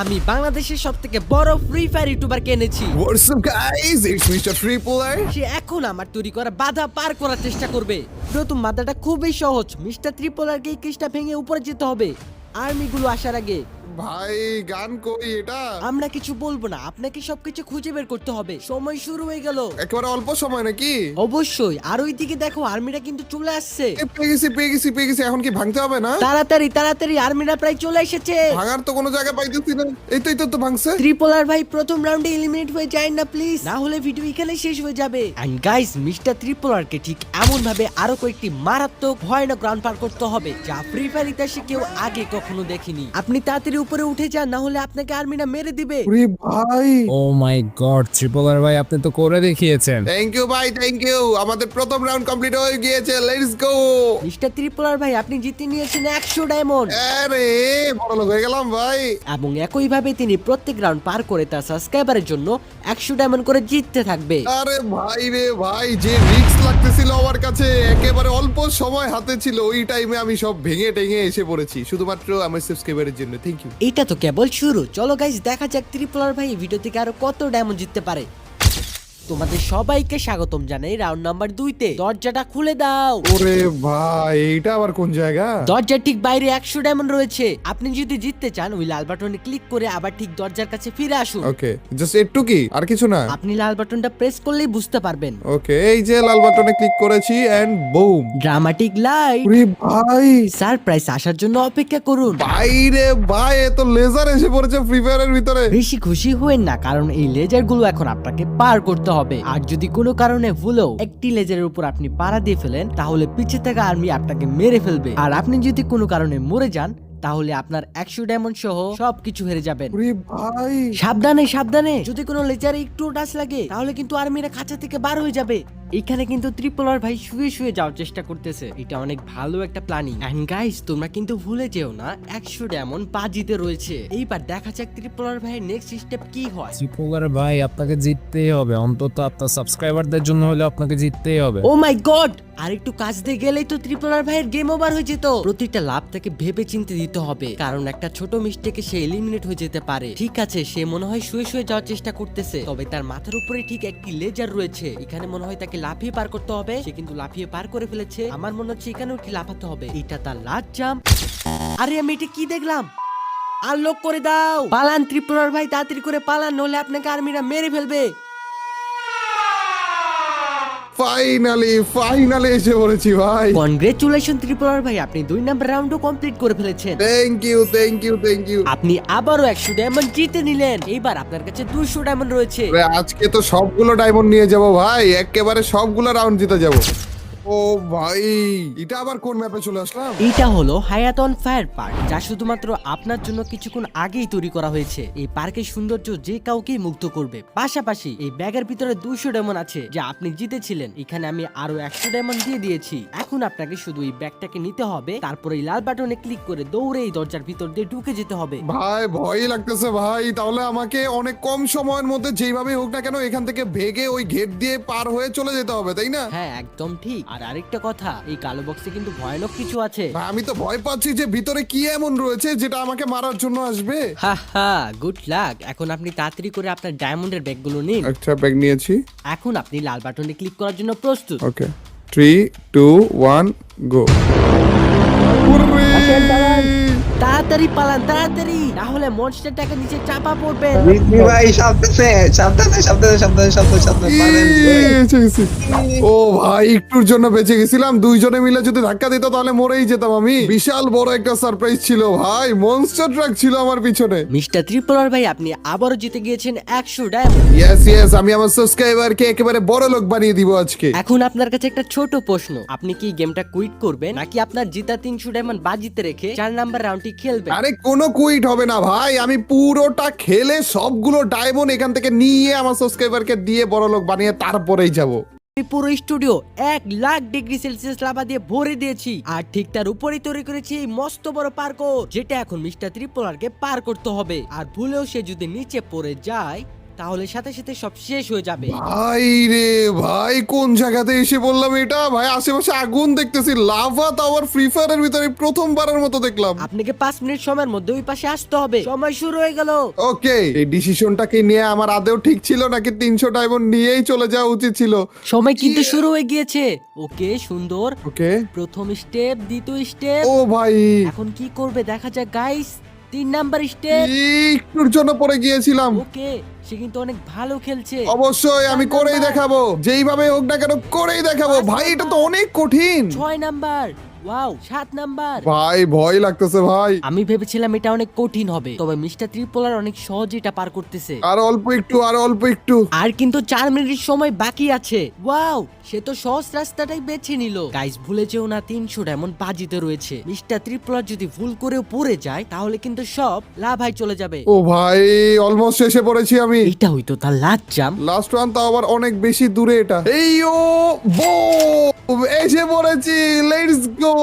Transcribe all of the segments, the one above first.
আমি বাংলাদেশের সব থেকে বড় ফ্রি ফায়ার ইউটিউবার ইউটিউবারকে এনেছি What's up guys? It's Mr. Tripler. সে এখন আমার তৈরি করা বাধা পার করার চেষ্টা করবে প্রথম বাধাটা খুবই সহজ মিস্টার ত্রিপোলারকে কে কেসটা ভেঙে উপরে যেতে হবে আর্মিগুলো আসার আগে ভাই গান কই এটা? আমরা কিছু বলব না আপনাকে সবকিছু খুঁজে বের করতে হবে। সময় শুরু হয়ে গেল। একেবারে অল্প সময় নাকি? অবশ্যই আর ওইদিকে দেখো আর্মিরা কিন্তু চলে আসছে। এ, পেয়ে গেছি পেয়ে গেছি পেয়ে গেছি এখন কি ভাঙতে হবে না? তাড়াতাড়ি তাড়াতাড়ি আর্মিরা প্রায় চলে এসেছে। ভাঙার তো কোনো জায়গা পাইতেছি না। এই তো এই তো তো ভাঙছে। ত্রিপোলার ভাই প্রথম রাউন্ডে এলিমিনেট হয়ে যায় না প্লিজ না হলে ভিডিও এখানে শেষ হয়ে যাবে। এন্ড গাইস মিস্টার ঠিক এমন ভাবে আরও কয়েকটি মারাত্মক ভয়ানক রাউন্ড পার করতে হবে যা ফ্রি ফায়ার ইতিহাসে কেউ আগে কখনো দেখেনি। আপনি তাড়াতাড়ি উপরে উঠে যান না হলে আপনাকে আর্মিরা মেরে দিবে। ওরে ভাই। ও মাই গড ট্রিপলার ভাই আপনি তো করে দেখিয়েছেন। থ্যাংক ইউ ভাই থ্যাংক ইউ আমাদের প্রথম রাউন্ড কমপ্লিট হয়ে গিয়েছে লেটস গো মিস্টার ত্রিপোলার ভাই আপনি জিতে নিয়েছেন একশো ডায়মন্ড আরে বড় লোক হয়ে গেলাম ভাই। এবং একইভাবে তিনি প্রত্যেক রাউন্ড পার করে তার সাবস্ক্রাইবারের জন্য একশো ডায়মন্ড করে জিততে থাকবে। আরে ভাই রে ভাই যে রিক্স লাগতেছিল আমার কাছে একেবারে অল্প সময় হাতে ছিল ওই টাইমে আমি সব ভেঙে টেঙে এসে পড়েছি। শুধুমাত্র আমার সাবস্ক্রাইবারের জন্য থ্যাংক ইউ এটা তো কেবল শুরু। চলো গাইজ দেখা যাক ত্রিপলার ভাই ভিডিও থেকে আরও কত ডায়মন্ড জিততে পারে। তোমাদের সবাইকে স্বাগতম জানাই রাউন্ড নাম্বার দুইতে। দরজাটা খুলে দাও। ওরে ভাই এটা আবার কোন জায়গা? দরজার ঠিক বাইরে একশো ডায়মন্ড রয়েছে। আপনি যদি জিততে চান ওই লাল বাটনে ক্লিক করে আবার ঠিক দরজার কাছে ফিরে আসুন। ওকে জাস্ট একটু কি? আর কিছু না? আপনি লাল বাটনটা প্রেস করলেই বুঝতে পারবেন। ওকে এই যে লাল বাটনে ক্লিক করেছি এন্ড বুম ড্রামাটিক লাইট ওরে ভাই। সারপ্রাইজ আসার জন্য অপেক্ষা করুন। বাইরে ভাই এ তো লেজার এসে পড়েছে ফ্রি ফায়ারের ভিতরে। বেশি খুশি হবেন না কারণ এই লেজারগুলো এখন আপনাকে পার করতে হবে আর যদি কোনো কারণে ভুলেও একটি লেজারের উপর আপনি পাড়া দিয়ে ফেলেন তাহলে পিছিয়ে থাকা আর্মি আপনাকে মেরে ফেলবে। আর আপনি যদি কোনো কারণে মরে যান তাহলে আপনার একশো ডায়মন্ড সহ সবকিছু হেরে যাবেন। সাবধানে সাবধানে! যদি কোনো লেজারে একটু টাচ লাগে তাহলে কিন্তু আর্মিরা খাঁচা থেকে বার হয়ে যাবে। এখানে কিন্তু ত্রিপলার ভাই শুয়ে শুয়ে যাওয়ার চেষ্টা করতেছে। এটা অনেক ভালো একটা প্ল্যানিং এন্ড গাইস তোমরা কিন্তু ভুলে যেও না একশো ডায়মন্ড বাজিতে রয়েছে। এইবার দেখা যাক ত্রিপলার ভাইয়ের নেক্সট স্টেপ কি হয়। ট্রিপলার ভাই আপনাকে জিততেই হবে। অন্তত আপনার সাবস্ক্রাইবারদের জন্য হলে আপনাকে জিততেই হবে। ও মাই গড আর একটু কাজ দিয়ে গেলেই তো ত্রিপলার ভাইয়ের গেম ওভার হয়ে যেত। প্রতিটা লাভ তাকে ভেবে চিন্তে দিতে হবে। কারণ একটা ছোট মিস্টেকে সে এলিমিনেট হয়ে যেতে পারে। ঠিক আছে সে মনে হয় শুয়ে শুয়ে যাওয়ার চেষ্টা করতেছে। তবে তার মাথার উপরে ঠিক একটি লেজার রয়েছে। এখানে মনে হয় তাকে লাফিয়ে পার করতে হবে। সে কিন্তু লাফিয়ে পার করে ফেলেছে। আমার মনে হচ্ছে এখানেও কি লাফাতে হবে। এটা তার লাস্ট জাম্প আরে, আমি এটা কি দেখলাম? আনলক করে দাও। পালান ত্রিপুরার ভাই, তাড়াতাড়ি করে পালান নলে আপনাকে আর্মিরা মেরে ফেলবে। ফাইনালি ফাইনালি এসে পড়েছি ভাই। কনগ্রেচুলেশন ত্রিপুরার ভাই আপনি দুই নাম্বার রাউন্ডও কমপ্লিট করে ফেলেছেন। Thank you thank you thank you আপনি আবারও একশো ডায়মন্ড জিতে নিলেন। এইবার আপনার কাছে দুশো ডায়মন্ড রয়েছে। আজকে তো সবগুলো ডায়মন্ড নিয়ে যাব ভাই একেবারে সবগুলো রাউন্ড জিতে যাব। ও ভাই এটা আবার কোন ম্যাপে চলে আসলাম? এইটা হলো হায়াতন ফায়ার পার্ক যা শুধুমাত্র আপনার জন্য কিছুক্ষণ আগেই তৈরি করা হয়েছে। এই পার্কের সৌন্দর্য যে কাউকেই মুগ্ধ করবে। পাশাপাশি এই ব্যাগের ভিতরে দুইশো ডায়মন্ড আছে যা আপনি জিতেছিলেন। এখানে আমি আরও একশো ডায়মন্ড দিয়ে দিয়েছি। এখন আপনাকে শুধু এই ব্যাগটাকে নিতে হবে তারপরে এই লাল বাটনে ক্লিক করে দৌড়ে এই দরজার ভিতর দিয়ে ঢুকে যেতে হবে। ভাই ভয়ই লাগতেছে ভাই। তাহলে আমাকে অনেক কম সময়ের মধ্যে যেভাবে হোক না কেন এখান থেকে ভেগে ওই গেট দিয়ে পার হয়ে চলে যেতে হবে তাই না? হ্যাঁ একদম ঠিক। আর আরেকটা কথা এই কালো বক্সে কিন্তু ভয়ানক কিছু আছে। আমি তো ভয় পাচ্ছি যে ভিতরে কি এমন রয়েছে যেটা আমাকে মারার জন্য আসবে। হা হা গুড লাক এখন আপনি তাড়াতাড়ি করে আপনার ডায়মন্ডের ব্যাগগুলো নিন। আচ্ছা ব্যাগ নিয়েছি। এখন আপনি লাল বাটনে ক্লিক করার জন্য প্রস্তুত। Okay three two one go তাড়াতাড়ি পালান তাড়াতাড়ি। না হলে মনস্টারটাকে নিচে চাপা পড়বে রিজভি ভাই সাবধানে সাবধানে সাবধানে সাবধানে সাবধানে সাবধানে পারেন ও ভাই একটুর জন্য বেঁচে গেছিলাম। দুইজনে মিলে যদি ধাক্কা দিত তাহলে মরেই যেতাম আমি। বিশাল বড় একটা সারপ্রাইজ ছিল ভাই। মনস্টার ট্রাক ছিল আমার পিছনে। মিস্টার ত্রিপলার ভাই আপনি আবারও জিতে গিয়েছেন একশো ডায়মন্ড ইয়েস ইয়েস আমি আমার সাবস্ক্রাইবারকে একেবারে বড় লোক বানিয়ে দিব আজকে। এখন আপনার কাছে একটা ছোট প্রশ্ন। আপনি কি গেমটা কুইট করবেন? নাকি আপনার জিতা তিনশো ডায়মন্ড বাজিতে রেখে চার নাম্বার রাউন্ডটি খেলবেন আরে কোনো কুইট হবে না ভাই আমি পুরোটা খেলে সবগুলো ডায়মন্ড এখান থেকে নিয়ে আমার সাবস্ক্রাইবারকে দিয়ে বড় লোক বানিয়ে তারপরেই যাব। আমি পুরো স্টুডিও এক লাখ ডিগ্রি সেলসিয়াস লাভা দিয়ে ভরে দিয়েছি। আর ঠিক তার উপরেই তৈরি করেছি এই মস্ত বড় পার্ক যেটা এখন মিস্টার ত্রিপোলারকে পার করতে হবে। আর ভুলেও সে যদি নিচে পড়ে যায় তাহলে সাথে সাথে সব শেষ হয়ে যাবে। ভাই রে ভাই কোন জায়গাতে এসে বললাম এটা? ভাই আশেপাশে আগুন দেখতেছি লাভা আবার ফ্রি ফায়ারের ভিতরে প্রথমবারের মতো দেখলাম। আপনাকে পাঁচ মিনিট সময়ের মধ্যে ওই পাশে আসতে হবে। সময় শুরু হয়ে গেল। ওকে এই ডিসিশনটাকে নিয়ে আমার আদেও ঠিক ছিল নাকি তিনশো ডায়মন্ড নিয়েই চলে যাওয়া উচিত ছিল? সময় কিন্তু শুরু হয়ে গিয়েছে। ওকে সুন্দর। ওকে। প্রথম স্টেপ দ্বিতীয় স্টেপ ও ভাই। এখন কি করবে? দেখা যাক গাইস তিন নাম্বার স্টেপ। একটুর জন্য পড়ে গিয়েছিলাম। ওকে সে কিন্তু অনেক ভালো খেলছে। অবশ্যই আমি করেই। দেখাবো। যেইভাবে হোক না কেন করেই দেখাবো। ভাই এটা তো অনেক কঠিন। ছয় নাম্বার। ওয়াও সাত নাম্বার। ভাই ভয় লাগতেছে ভাই। আমি ভেবেছিলাম এটা অনেক কঠিন হবে তবে মিস্টার ত্রিপোলার অনেক সহজে এটা পার করতেছে। আর অল্প একটু আর অল্প একটু। আর কিন্তু চার মিনিট সময় বাকি আছে। ওয়াও সে তো সহজ রাস্তাটাই বেছে নিল। গাইস ভুলে যেও না তিনশো ডায়মন্ড বাজিতে রয়েছে। মিস্টার ত্রিপোলার যদি ভুল করেও পড়ে যায় তাহলে কিন্তু সব লাভাই চলে যাবে। ও ভাই অলমোস্ট শেষে পড়েছি আমি। এইটা হইতো তার লাস্ট জাম লাস্ট ওয়ান তো আবার অনেক বেশি দূরে এটা। এই ও বো এসে পড়েছি লেটস গো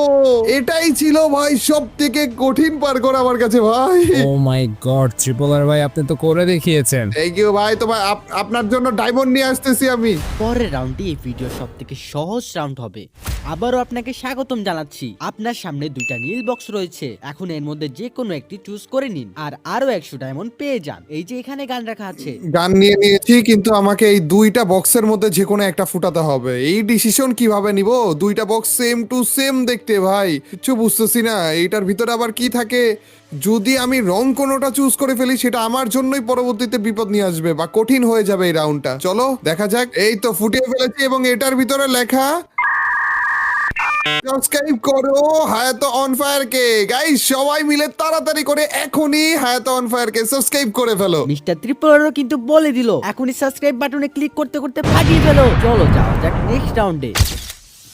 এটাই ছিল ভাই সব থেকে কঠিন পার করা আমার কাছে ভাই। ও মাই গড ট্রিপলার ভাই আপনি তো করে দেখিয়েছেন। থ্যাংক ইউ ভাই তো ভাই আপ- আপনার জন্য ডায়মন্ড নিয়ে আসতেছি আমি। পরের রাউন্ডে এই ভিডিও সব থেকে সহজ রাউন্ড হবে। আবারও আপনাকে স্বাগতম জানাচ্ছি। আপনার সামনে দুইটা নীল বক্স রয়েছে। এখন এর মধ্যে যে কোনো একটি চুজ করে নিন আর আরও একশো ডায়মন্ড পেয়ে যান। এই যে এখানে গান রাখা আছে। গান নিয়ে নিয়েছি কিন্তু আমাকে এই দুইটা বক্সের মধ্যে যে কোনো একটা ফুটাতে হবে। এই ডিসিশন কীভাবে নিব। দুইটা বক্স সেম টু সেম দেখতে ভাই। কিছু বুঝতেছি না, এইটার ভিতরে আবার কি থাকে? যদি আমি রং কোনোটা চুজ করে ফেলি, সেটা আমার জন্যই পরবর্তীতে বিপদ নিয়ে আসবে বা কঠিন হয়ে যাবে এই রাউন্ডটা চলো, দেখা যাক। এই তো ফুটিয়ে ফেলেছি এবং এটার ভিতরে লেখা সাবস্ক্রাইব করো, হায়াত অন ফায়ার কে। গাইস সবাই মিলে তাড়াতাড়ি করে এখনই হায়াত অন ফায়ার কে সাবস্ক্রাইব করে ফেলো। মিস্টার ত্রিপুরারও কিন্তু বলে দিল, এখনই সাবস্ক্রাইব বাটনে ক্লিক করতে করতে ভাগিয়ে ফেলো। চলো, যাওয়া যাক নেক্সট রাউন্ডে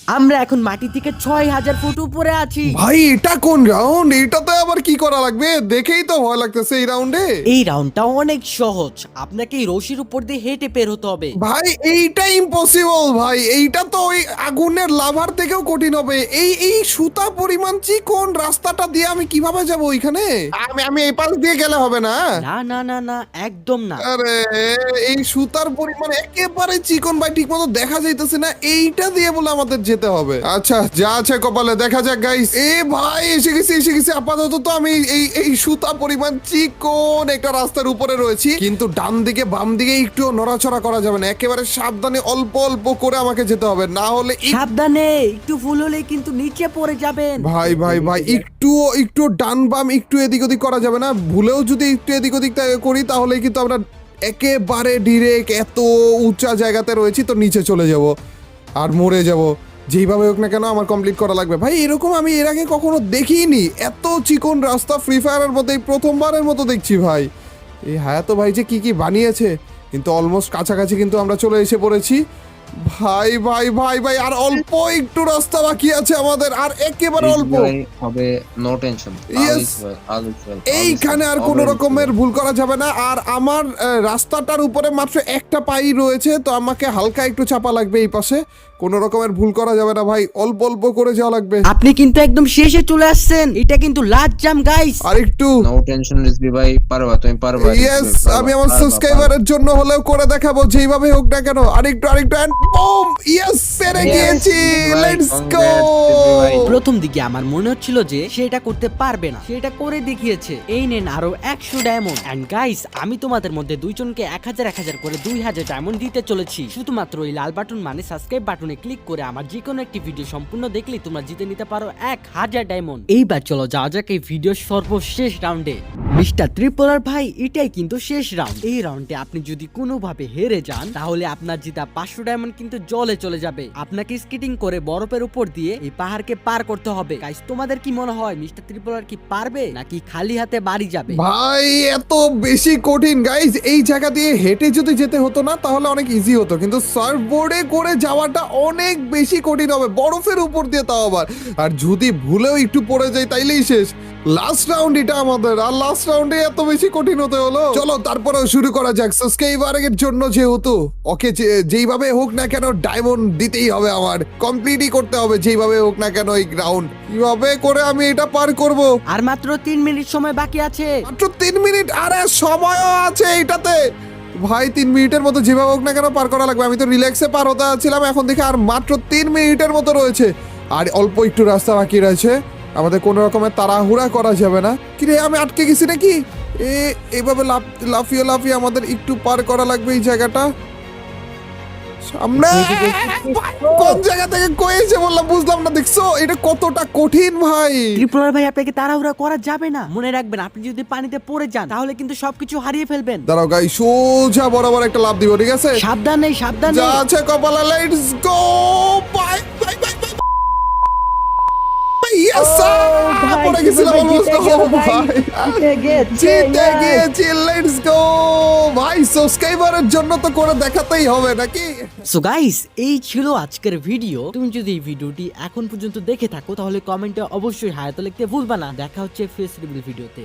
আমরা এখন মাটি থেকে ছয় হাজার ফুট উপরে আছি। ভাই এটা কোন রাউন্ড এটাতে আবার কি করা লাগবে? দেখেই তো ভয় লাগতেছে এই রাউন্ডে এই রাউন্ডটা অনেক সহজ। আপনাকে এই রশির উপর দিয়ে হেঁটে বের হতে হবে। ভাই এইটা ইম্পসিবল ভাই। এইটা তো ওই আগুনের লাভার থেকেও কঠিন হবে। এই এই সুতা পরিমাণ চিকন রাস্তাটা দিয়ে আমি কীভাবে যাব ওইখানে? আমি আমি এই পাশ দিয়ে গেলে হবে না? না না না না একদম না। আরে এই সুতার পরিমাণ একেবারে চিকন ভাই ঠিক মতো দেখা যাইতেছে না। এইটা দিয়ে বলে আমাদের যেতে হবে। আচ্ছা যা আছে কপালে দেখা যাক গাইস এ ভাই এসে গেছি এসে গেছি। আপাতত তো আমি এই এই সুতা পরিমাণ চিকন একটা রাস্তার উপরে রয়েছি। কিন্তু ডান দিকে বাম দিকে একটু নড়াচড়া করা যাবে না। একেবারে সাবধানে অল্প অল্প করে আমাকে যেতে হবে। না হলে সাবধানে একটু ভুল হলে কিন্তু নিচে পড়ে যাবেন। ভাই ভাই ভাই একটু একটু ডান বাম একটু এদিক ওদিক করা যাবে না। ভুলেও যদি একটু এদিক ওদিক করি তাহলে কিন্তু আমরা একেবারে ডিরেক্ট এত উঁচা জায়গাতে রয়েছি তো নিচে চলে যাব। আর মরে যাব। যেইভাবে হোক না কেন আমার কমপ্লিট করা লাগবে। ভাই এরকম আমি এর আগে কখনো দেখিনি। এত চিকন রাস্তা ফ্রি ফায়ারের মধ্যে এই প্রথমবারের মতো দেখছি ভাই। এই হায়াতো ভাই যে কি কি বানিয়েছে কিন্তু অলমোস্ট কাছাকাছি কিন্তু আমরা চলে এসে পড়েছি। ভাই ভাই ভাই ভাই আর অল্প একটু রাস্তা বাকি আছে আমাদের আর একেবারে অল্প। হবে নো টেনশন. এইখানে আর কোনো রকমের ভুল করা যাবে না আর আমার রাস্তাটার উপরে মাত্র একটা পাই রয়েছে তো আমাকে হালকা একটু চাপা লাগবে এই পাশে। কোনো রকমের ভুল করা যাবে না ভাই অল্প অল্প করে যাওয়া লাগবে। আপনি কিন্তু একদম শেষে চলে আসছেন এটা কিন্তু লাস্ট জাম গাইস আর একটু নো টেনশন রিজভি ভাই পারবা তুমি পারবা ইয়েস আমি আমার সাবস্ক্রাইবারের জন্য হলেও করে দেখাবো যেইভাবে হোক না কেন। আরেকটু আরেকটু এন্ড বুম ইয়েস পেরে Yes, গিয়েছি লেটস গো প্রথম দিকে আমার মনে হচ্ছিল যে সেটা করতে পারবে না সেটা করে দেখিয়েছে। এই নেন আরও একশো ডায়মন্ড এন্ড গাইস আমি তোমাদের মধ্যে দুইজনকে এক হাজার এক হাজার করে দুই হাজার ডায়মন্ড দিতে চলেছি। শুধুমাত্র এই লাল বাটন মানে সাবস্ক্রাইব বাটনে ক্লিক করে আমার যে কোনো একটি ভিডিও সম্পূর্ণ দেখলে তোমরা জিতে নিতে পারো এক হাজার ডায়মন্ড এইবার চলো যাওয়া যাক এই ভিডিও সর্বশেষ রাউন্ডে মিস্টার ত্রিপুরার ভাই, এটাই কিন্তু শেষ রাউন্ড এই রাউন্ডে আপনি যদি কোনোভাবে হেরে যান, তাহলে আপনার জিতা পাঁচশো ডায়মন্ড কিন্তু জলে চলে যাবে। আপনাকে স্কেটিং করে বরফের উপর দিয়ে এই পাহাড়কে পার করতে হবে। গাইস তোমাদের কি মনে হয়, মিস্টার ত্রিপুরার কি পারবে, নাকি খালি হাতে বাড়ি যাবে? ভাই, এত বেশি কঠিন। গাইজ এই জায়গা দিয়ে হেঁটে যদি যেতে হতো না, তাহলে অনেক ইজি হতো। কিন্তু সার্ফবোর্ডে করে যাওয়াটা অনেক বেশি কঠিন হবে। বরফের উপর দিয়ে তাও আবার। আর যদি ভুলেও একটু পড়ে যায় তাইলেই শেষ। লাস্ট রাউন্ড এটা আমাদের আর লাস্ট রাউন্ডে এত বেশি কঠিন হতে হলো। চলো তারপরেও শুরু করা যাক। সাবস্ক্রাইবারের জন্য যেহেতু ওকে যেইভাবে হোক না কেন ডায়মন্ড দিতেই হবে আমার। কমপ্লিটই করতে হবে যেইভাবে হোক না কেন এই গ্রাউন্ড কীভাবে করে আমি এটা পার করব? আর মাত্র তিন মিনিট সময় বাকি আছে। মাত্র তিন মিনিট? আরে সময়ও আছে এটাতে। ভাই তিন মিনিটের মতো যেভাবে হোক না কেন পার করা লাগবে। আমি তো রিল্যাক্সে পার হতে ছিলাম এখন দেখে আর মাত্র তিন মিনিটের মতো রয়েছে। আর অল্প একটু রাস্তা বাকি রয়েছে। আমাদের কোনো রকমের তাড়াহুড়া করা যাবে না। কিরে আমি আটকে গেছি নাকি? এ এভাবে লাফ লাফিয়ে লাফিয়ে আমাদের একটু পার করা লাগবে এই জায়গাটা? সামনে! কোন জায়গা থেকে কয়েছে বললাম বুঝলাম না দেখছ? এটা কতটা কঠিন ভাই! ভাই আপনাকে তাড়াহুড়া করা যাবে না। মনে রাখবেন আপনি যদি পানিতে পড়ে যান তাহলে কিন্তু সবকিছু হারিয়ে ফেলবেন। দাঁড়াও গাই সোজা বরাবর একটা লাভ দিব ঠিক আছে? সাবধানে সাবধানে যা আছে কপালে let's go bye bye bye পড়ে গেছিলাম অলমোস্ট ভাই। জিতে গিয়েছি লেটস গো ভাই সাবস্ক্রাইবারের জন্য তো করে দেখাতেই হবে নাকি? সো গাইস এই ছিল আজকের ভিডিও তুমি যদি এই ভিডিওটি এখন পর্যন্ত দেখে থাকো তাহলে কমেন্টে অবশ্যই হায়াত লিখতে ভুলবা না। দেখা হচ্ছে ফেস রিভিল ভিডিওতে